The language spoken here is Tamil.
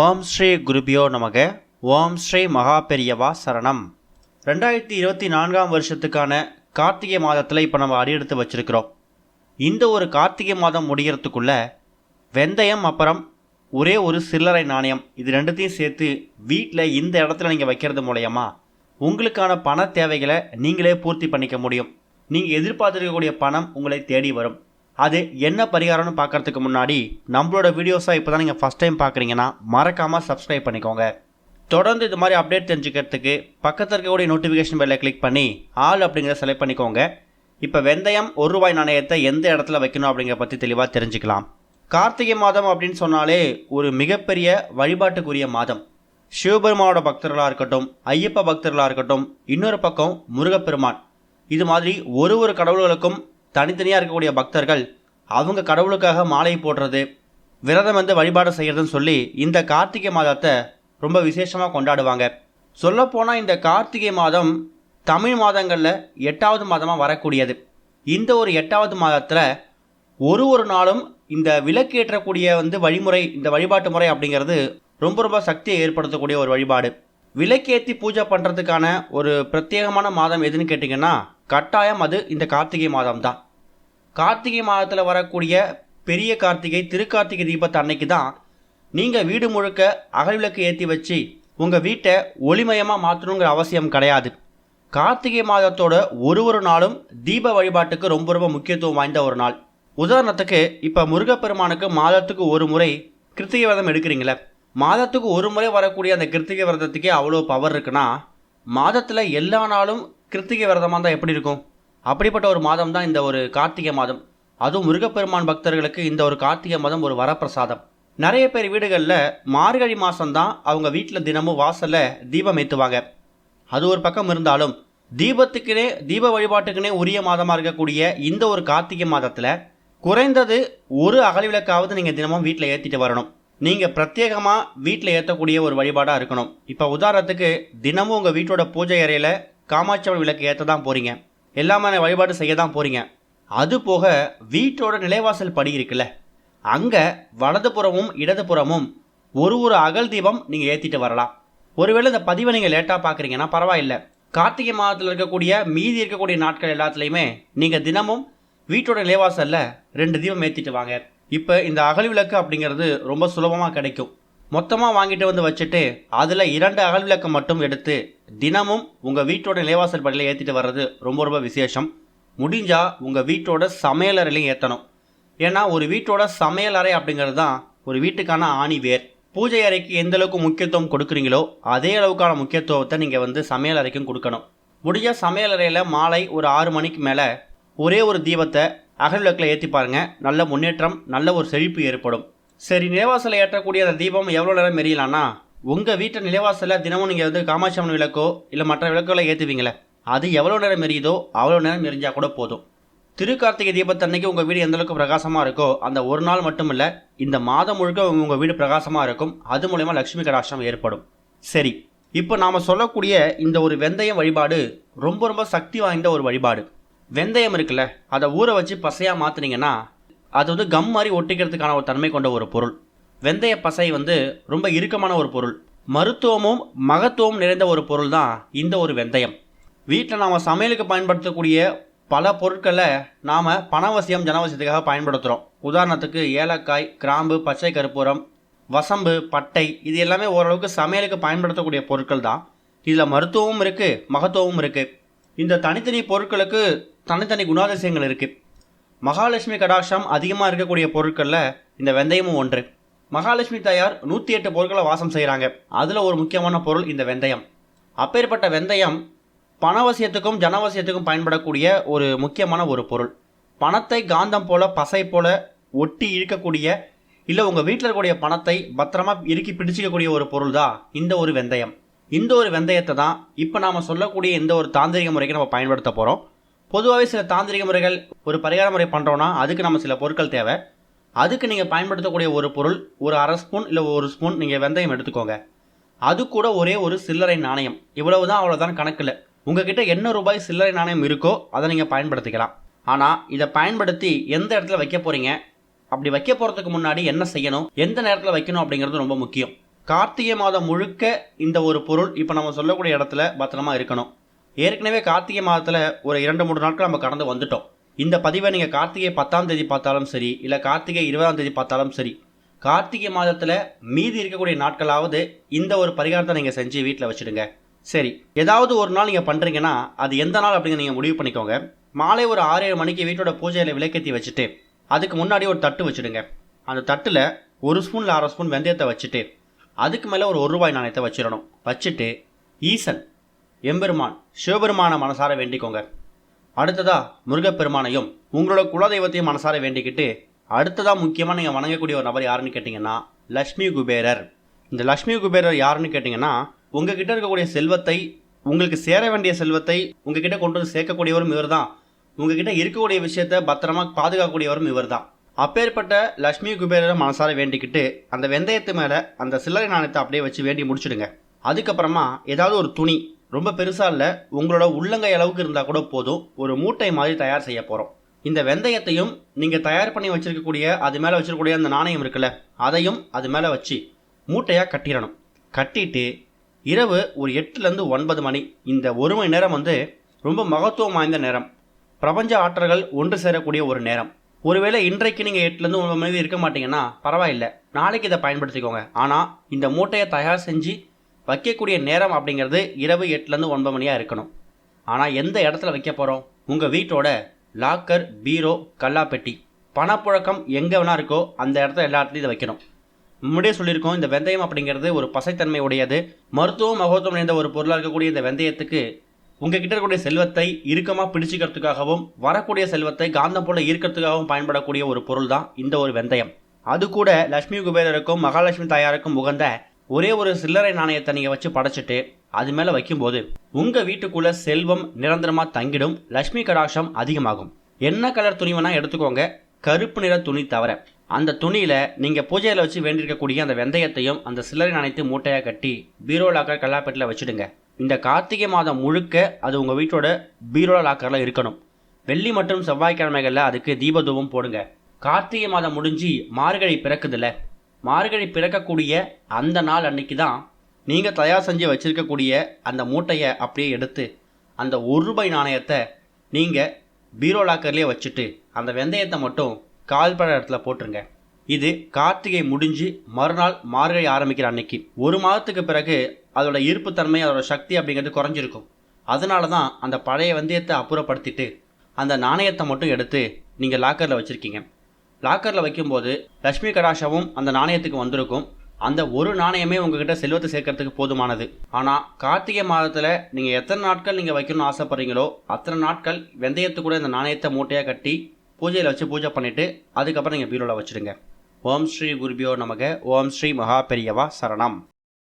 ஓம் ஸ்ரீ குருபியோ நமக. ஓம் ஸ்ரீ மகா பெரியவா சரணம். ரெண்டாயிரத்தி இருபத்தி நான்காம் வருஷத்துக்கான கார்த்திகை மாதத்தில் இப்போ நம்ம அடியெடுத்து வச்சுருக்கிறோம். இந்த ஒரு கார்த்திகை மாதம் முடிகிறதுக்குள்ள வெந்தயம் அப்புறம் ஒரே ஒரு சில்லறை நாணயம் இது ரெண்டுத்தையும் சேர்த்து வீட்டில் இந்த இடத்துல நீங்கள் வைக்கிறது மூலயமா உங்களுக்கான பண தேவைகளை நீங்களே பூர்த்தி பண்ணிக்க முடியும். நீங்கள் எதிர்பார்த்துருக்கக்கூடிய பணம் உங்களை தேடி வரும். அது என்ன பரிகாரம்னு பார்க்கறதுக்கு முன்னாடி நம்மளோட வீடியோஸாக இப்போ தான் நீங்கள் ஃபஸ்ட் டைம் பார்க்குறீங்கன்னா மறக்காமல் சப்ஸ்கிரைப் பண்ணிக்கோங்க. தொடர்ந்து இது மாதிரி அப்டேட் தெரிஞ்சுக்கிறதுக்கு பக்கத்தில் இருக்கக்கூடிய நோட்டிஃபிகேஷன் பெல்லை கிளிக் பண்ணி ஆல் அப்படிங்கிறத செலக்ட் பண்ணிக்கோங்க. இப்போ வெந்தயம் ஒரு ரூபாய் நாணயத்தை எந்த இடத்துல வைக்கணும் அப்படிங்கிற பற்றி தெளிவாக தெரிஞ்சுக்கலாம். கார்த்திகை மாதம் அப்படின்னு சொன்னாலே ஒரு மிகப்பெரிய வழிபாட்டுக்குரிய மாதம். சிவபெருமானோட பக்தர்களாக இருக்கட்டும் ஐயப்ப பக்தர்களாக இருக்கட்டும் இன்னொரு பக்கம் முருகப்பெருமான். இது மாதிரி ஒரு ஒரு கடவுள்களுக்கும் தனித்தனியாக இருக்கக்கூடிய பக்தர்கள் அவங்க கடவுளுக்காக மாலை போடுறது விரதம் வந்து வழிபாடு செய்கிறதுன்னு சொல்லி இந்த கார்த்திகை மாதத்தை ரொம்ப விசேஷமாக கொண்டாடுவாங்க. சொல்லப்போனால் இந்த கார்த்திகை மாதம் தமிழ் மாதங்களில் எட்டாவது மாதமாக வரக்கூடியது. இந்த ஒரு எட்டாவது மாதத்தில் ஒரு ஒரு நாளும் இந்த விளக்கேற்றக்கூடிய வந்து வழிமுறை இந்த வழிபாட்டு முறை அப்படிங்கிறது ரொம்ப ரொம்ப சக்தியை ஏற்படுத்தக்கூடிய ஒரு வழிபாடு. விளக்கேற்றி பூஜை பண்ணுறதுக்கான ஒரு பிரத்யேகமான மாதம் எதுன்னு கேட்டிங்கன்னா கட்டாயம் அது இந்த கார்த்திகை மாதம் தான் கார்த்திகை மாதத்தில் வரக்கூடிய பெரிய கார்த்திகை திருக்கார்த்திகை தீபத்து அன்னைக்கு தான் நீங்கள் வீடு முழுக்க அகல் விளக்கு ஏற்றி வச்சு உங்கள் வீட்டை ஒளிமயமாக மாற்றணுங்கிற அவசியம் கிடையாது. கார்த்திகை மாதத்தோட ஒரு ஒரு நாளும் தீப வழிபாட்டுக்கு ரொம்ப ரொம்ப முக்கியத்துவம் வாய்ந்த ஒரு நாள். உதாரணத்துக்கு இப்போ முருகப்பெருமானுக்கு மாதத்துக்கு ஒரு முறை கிருத்திகை விரதம் எடுக்கிறீங்களே மாதத்துக்கு ஒரு முறை வரக்கூடிய அந்த கிருத்திகை விரதத்துக்கே அவ்வளோ பவர் இருக்குன்னா மாதத்தில் எல்லா நாளும் கிருத்திகை விரதமாக இருந்தால் எப்படி இருக்கும்? அப்படிப்பட்ட ஒரு மாதம் தான் இந்த ஒரு கார்த்திகை மாதம். அதுவும் முருகப்பெருமான் பக்தர்களுக்கு இந்த ஒரு கார்த்திகை மாதம் ஒரு வரப்பிரசாதம். நிறைய பேர் வீடுகளில் மார்கழி மாதம்தான் அவங்க வீட்டில் தினமும் வாசலில் தீபம் ஏற்றுவாங்க அது ஒரு பக்கம் இருந்தாலும் தீபத்துக்குனே தீப வழிபாட்டுக்குனே உரிய மாதமாக இருக்கக்கூடிய இந்த ஒரு கார்த்திகை மாதத்தில் குறைந்தது ஒரு அகல் விளக்காவது நீங்கள் தினமும் வீட்டில் ஏற்றிட்டு வரணும். நீங்கள் பிரத்யேகமாக வீட்டில் ஏற்றக்கூடிய ஒரு வழிபாடாக இருக்கணும். இப்போ உதாரணத்துக்கு தினமும் உங்கள் வீட்டோட பூஜை அறையில் காமாட்சியம்மன் விளக்கு ஏற்ற தான் போகிறீங்க எல்லாமே வழிபாடு செய்ய தான் போகிறீங்க அது போக வீட்டோட நிலைவாசல் படி இருக்குல்ல. அங்கே வலதுபுறமும் இடதுபுறமும் ஒரு ஒரு அகல் தீபம் நீங்கள் ஏற்றிட்டு வரலாம். ஒருவேளை இந்த பதிவை நீங்கள் லேட்டாக பார்க்குறீங்கன்னா பரவாயில்ல. கார்த்திகை மாதத்தில் இருக்கக்கூடிய மீதி இருக்கக்கூடிய நாட்கள் எல்லாத்துலேயுமே நீங்கள் தினமும் வீட்டோட நிலைவாசலில் ரெண்டு தீபம் ஏற்றிட்டு வாங்க. இப்போ இந்த அகல் விளக்கு அப்படிங்கிறது ரொம்ப சுலபமாக கிடைக்கும். மொத்தமாக வாங்கிட்டு வந்து வச்சுட்டு அதில் இரண்டு அகல் விளக்கு மட்டும் எடுத்து தினமும் உங்கள் வீட்டோட நிலைவாசல் படியில் ஏற்றிட்டு வர்றது ரொம்ப ரொம்ப விசேஷம். முடிஞ்சால் உங்கள் வீட்டோட சமையலறையிலையும் ஏற்றணும் ஏன்னா ஒரு வீட்டோட சமையலறை அப்படிங்கிறது தான் ஒரு வீட்டுக்கான ஆணி வேர். பூஜை அறைக்கு எந்த அளவுக்கு முக்கியத்துவம் கொடுக்குறீங்களோ அதே அளவுக்கான முக்கியத்துவத்தை நீங்கள் வந்து சமையல் அறைக்கும் கொடுக்கணும். முடிஞ்ச சமையல் அறையில் மாலை ஒரு ஆறு மணிக்கு மேலே ஒரே ஒரு தீபத்தை அகல் விளக்கில் ஏற்றி பாருங்கள் நல்ல முன்னேற்றம் நல்ல ஒரு செழிப்பு ஏற்படும். சரி நிலைவாசலில் ஏற்றக்கூடிய அந்த தீபம் எவ்வளோ நேரம் எரியலாம்னா உங்கள் வீட்டு நிலைவாசலில் தினமும் நீங்கள் வந்து காமாட்சி அம்மன் விளக்கோ இல்லை மற்ற விளக்குகளை ஏற்றுவீங்களே அது எவ்வளோ நேரம் எரியுதோ அவ்வளோ நேரம் எரிஞ்சால் கூட போதும். திருக்கார்த்திகை தீபத்தன்னைக்கு உங்கள் வீடு எந்த அளவுக்கு பிரகாசமாக இருக்கோ அந்த ஒரு நாள் மட்டும் இல்லை இந்த மாதம் முழுக்க உங்கள் வீடு பிரகாசமாக இருக்கும். அது மூலயமா லக்ஷ்மி கடாட்சம் ஏற்படும். சரி இப்போ நாம் சொல்லக்கூடிய இந்த ஒரு வெந்தயம் வழிபாடு ரொம்ப ரொம்ப சக்தி வாய்ந்த ஒரு வழிபாடு. வெந்தயம் இருக்குல்ல அதை ஊற வச்சு பசையாக மாற்றுனீங்கன்னா அது வந்து கம் மாதிரி ஒட்டிக்கிறதுக்கான ஒரு தன்மை கொண்ட ஒரு பொருள். வெந்தய பசை வந்து ரொம்ப இறுக்கமான ஒரு பொருள். மருத்துவமும் மகத்துவம் நிறைந்த ஒரு பொருள் தான் இந்த ஒரு வெந்தயம். வீட்டில் நாம் சமையலுக்கு பயன்படுத்தக்கூடிய பல பொருட்களை நாம் பணவசியம் ஜனவசியத்துக்காக பயன்படுத்துகிறோம் உதாரணத்துக்கு ஏலக்காய் கிராம்பு பச்சை கருப்பூரம் வசம்பு பட்டை இது எல்லாமே ஓரளவுக்கு சமையலுக்கு பயன்படுத்தக்கூடிய பொருட்கள் தான் இதில் மருத்துவமும் இருக்குது மகத்துவமும் இருக்குது இந்த தனித்தனி பொருட்களுக்கு தனித்தனி குணாதிசயங்கள் இருக்குது மகாலட்சுமி கடாட்சம் அதிகமாக இருக்கக்கூடிய பொருட்களில் இந்த வெந்தயமும் ஒன்று. மகாலட்சுமி தாயார் நூற்றி எட்டு பொருட்களை வாசம் செய்கிறாங்க அதில் ஒரு முக்கியமான பொருள் இந்த வெந்தயம். அப்பேற்பட்ட வெந்தயம் பணவசியத்துக்கும் ஜனவசியத்துக்கும் பயன்படக்கூடிய ஒரு முக்கியமான ஒரு பொருள். பணத்தை காந்தம் போல பசை போல ஒட்டி இழுக்கக்கூடிய இல்லை உங்கள் வீட்டில் இருக்கக்கூடிய பணத்தை பத்திரமா இறுக்கி பிடிச்சிக்கக்கூடிய ஒரு பொருள் தான் இந்த ஒரு வெந்தயம். இந்த ஒரு வெந்தயத்தை தான் இப்போ நாம் சொல்லக்கூடிய இந்த ஒரு தாந்திரிக முறைக்கு நம்ம பயன்படுத்த போகிறோம் பொதுவாகவே சில தாந்திரிக முறைகள் ஒரு பரிகார முறை பண்ணுறோன்னா அதுக்கு நம்ம சில பொருட்கள் தேவை. அதுக்கு நீங்கள் பயன்படுத்தக்கூடிய ஒரு பொருள் ஒரு அரை ஸ்பூன் இல்லை ஒரு ஸ்பூன் நீங்கள் வெந்தயம் எடுத்துக்கோங்க. அது கூட ஒரே ஒரு சில்லறை நாணயம். இவ்வளவு தான் அவ்வளோதான் கணக்கில். உங்ககிட்ட என்ன ரூபாய் சில்லறை நாணயம் இருக்கோ அதை நீங்கள் பயன்படுத்திக்கலாம். ஆனால் இதை பயன்படுத்தி எந்த இடத்துல வைக்க போகிறீங்க அப்படி வைக்க போகிறதுக்கு முன்னாடி என்ன செய்யணும்? எந்த நேரத்தில் வைக்கணும் அப்படிங்கிறது ரொம்ப முக்கியம். கார்த்திகை மாதம் முழுக்க இந்த ஒரு பொருள் இப்போ நம்ம சொல்லக்கூடிய இடத்துல பத்திரமா இருக்கணும். ஏற்கனவே கார்த்திகை மாதத்தில் ஒரு இரண்டு மூணு நாட்கள் நம்ம கடந்து வந்துட்டோம். இந்த பதிவை நீங்கள் கார்த்திகை பத்தாம் தேதி பார்த்தாலும் சரி இல்லை கார்த்திகை இருபதாம் தேதி பார்த்தாலும் சரி கார்த்திகை மாதத்தில் மீதி இருக்கக்கூடிய நாட்களாவது இந்த ஒரு பரிகாரத்தை நீங்கள் செஞ்சு வீட்டில் வச்சுடுங்க. சரி ஏதாவது ஒரு நாள் நீங்கள் பண்ணுறீங்கன்னா அது எந்த நாள் அப்படிங்க நீங்கள் முடிவு பண்ணிக்கோங்க. மாலை ஒரு ஆறு ஏழு மணிக்கு வீட்டோட பூஜையில் விளக்கேற்றி வச்சுட்டு அதுக்கு முன்னாடி ஒரு தட்டு வச்சுடுங்க. அந்த தட்டில் ஒரு ஸ்பூனில் அரை ஸ்பூன் வெந்தயத்தை வச்சுட்டு அதுக்கு மேலே ஒரு ஒரு ரூபாய் நாணயத்தை வச்சிடணும். வச்சுட்டு ஈசன் எம்பெருமான் சிவபெருமான மனசார வேண்டிக்கோங்க. அடுத்ததா முருகப்பெருமானையும் உங்களோட குலதெய்வத்தையும் மனசார வேண்டிக்கிட்டு அடுத்ததா முக்கியமாக நீங்கள் வணங்கக்கூடிய ஒரு நபர் யாருன்னு கேட்டிங்கன்னா லக்ஷ்மி குபேரர். இந்த லக்ஷ்மி குபேரர் யாருன்னு கேட்டிங்கன்னா உங்ககிட்ட இருக்கக்கூடிய செல்வத்தை உங்களுக்கு சேர வேண்டிய செல்வத்தை உங்ககிட்ட கொண்டு வந்து சேர்க்கக்கூடியவரும் இவர் தான் உங்ககிட்ட இருக்கக்கூடிய விஷயத்த பத்திரமா பாதுகாக்கக்கூடியவரும் இவர் தான் அப்பேற்பட்ட லக்ஷ்மி குபேரரை மனசார வேண்டிக்கிட்டு அந்த வெந்தயத்து மேலே அந்த சில்லறை நாணயத்தை அப்படியே வச்சு வேண்டி முடிச்சிடுங்க. அதுக்கப்புறமா ஏதாவது ஒரு துணி ரொம்ப பெருசா இல்லை. உங்களோட உள்ளங்கை அளவுக்கு இருந்தால் கூட போதும். ஒரு மூட்டை மாதிரி தயார் செய்ய போகிறோம் இந்த வெந்தயத்தையும் நீங்கள் தயார் பண்ணி வச்சுருக்கக்கூடிய அது மேலே வச்சிருக்கக்கூடிய அந்த நாணயம் இருக்குல்ல அதையும் அது மேலே வச்சு மூட்டையாக கட்டிடணும். கட்டிட்டு இரவு ஒரு எட்டுலேருந்து ஒன்பது மணி இந்த ஒரு மணி நேரம் வந்து ரொம்ப மகத்துவம் வாய்ந்த நேரம். பிரபஞ்ச ஆற்றல்கள் ஒன்று சேரக்கூடிய ஒரு நேரம். ஒருவேளை இன்றைக்கு நீங்கள் எட்டுலேருந்து ஒன்பது மணி இருக்க மாட்டீங்கன்னா பரவாயில்லை. நாளைக்கு இதை பயன்படுத்திக்கோங்க. ஆனால் இந்த மூட்டையை தயார் செஞ்சு வைக்கக்கூடிய நேரம் அப்படிங்கிறது இரவு எட்டுலேருந்து ஒன்பது மணியாக இருக்கணும். ஆனால் எந்த இடத்துல வைக்க போகிறோம் உங்கள் வீட்டோட லாக்கர் பீரோ கல்லாப்பெட்டி. பணப்புழக்கம் எங்கே வேணா இருக்கோ அந்த இடத்துல எல்லா இடத்துலையும் இதை வைக்கணும். முன்னாடியே சொல்லியிருக்கோம் இந்த வெந்தயம் அப்படிங்கிறது ஒரு பசைத்தன்மை உடையது. மருத்துவம் மகத்துவம் நிறைந்த ஒரு பொருளாக இருக்கக்கூடிய இந்த வெந்தயத்துக்கு உங்ககிட்ட இருக்கக்கூடிய செல்வத்தை இறுக்கமாக பிடிச்சிக்கிறதுக்காகவும் வரக்கூடிய செல்வத்தை காந்தம் போல ஈர்க்கிறதுக்காகவும் பயன்படக்கூடிய ஒரு பொருள் தான் இந்த ஒரு வெந்தயம். அது கூட லட்சுமி குபேரருக்கும் மகாலட்சுமி தாயாருக்கும் உகந்த ஒரே ஒரு சில்லறை நாணயத்தை நீங்கள் வச்சு படைச்சிட்டு அது மேலே வைக்கும்போது உங்கள் வீட்டுக்குள்ள செல்வம் நிரந்தரமாக தங்கிடும் லக்ஷ்மி கடாட்சம் அதிகமாகும். என்ன கலர் துணி வேணால் எடுத்துக்கோங்க கருப்பு நிற துணி தவிர. அந்த துணியில் நீங்கள் பூஜையில் வச்சு வேண்டியிருக்கக்கூடிய அந்த வெந்தயத்தையும் அந்த சில்லறை நாணயத்தையும் மூட்டையாக கட்டி பீரோ லாக்கர் கல்லாப்பெட்டில் வச்சுடுங்க. இந்த கார்த்திகை மாதம் முழுக்க அது உங்கள் வீட்டோட பீரோ லாக்கரில் இருக்கணும். வெள்ளி மற்றும் செவ்வாய்க்கிழமைகளில் அதுக்கு தீபதூபம் போடுங்க. கார்த்திகை மாதம் முடிஞ்சு மார்கழி பிறக்குதுல்ல மார்கழி பிறக்கக்கூடிய அந்த நாள் அன்னைக்கு தான் நீங்கள் தயார் செஞ்சு வச்சுருக்கக்கூடிய அந்த மூட்டையை அப்படியே எடுத்து அந்த ஒரு ரூபாய் நாணயத்தை நீங்கள் பீரோ லாக்கர்லேயே வச்சுட்டு அந்த வெந்தயத்தை மட்டும் கால்பட இடத்துல போட்டுருங்க. இது கார்த்திகை முடிஞ்சு மறுநாள் மார்கழி ஆரம்பிக்கிற அன்னைக்கு. ஒரு மாதத்துக்கு பிறகு அதோட ஈர்ப்புத்தன்மை அதோட சக்தி அப்படிங்கிறது குறைஞ்சிருக்கும். அதனால தான் அந்த பழைய வெந்தயத்தை அப்புறப்படுத்திட்டு அந்த நாணயத்தை மட்டும் எடுத்து நீங்கள் லாக்கரில் வச்சுருக்கீங்க. லாக்கரில் வைக்கும்போது லக்ஷ்மி கடாஷமும் அந்த நாணயத்துக்கு வந்திருக்கும். அந்த ஒரு நாணயமே உங்ககிட்ட செல்வத்தை சேர்க்கறதுக்கு போதுமானது. ஆனால் கார்த்திகை மாதத்தில் நீங்கள் எத்தனை நாட்கள் நீங்கள் வைக்கணும்னு ஆசைப்படுறீங்களோ அத்தனை நாட்கள் வெந்தயத்து கூட இந்த நாணயத்தை மூட்டையாக கட்டி பூஜையில் வச்சு பூஜை பண்ணிவிட்டு அதுக்கப்புறம் நீங்கள் பீரோவில் வச்சுடுங்க. ஓம் ஸ்ரீ குருபியோ நமக. ஓம் ஸ்ரீ மகா பெரியவா சரணம்.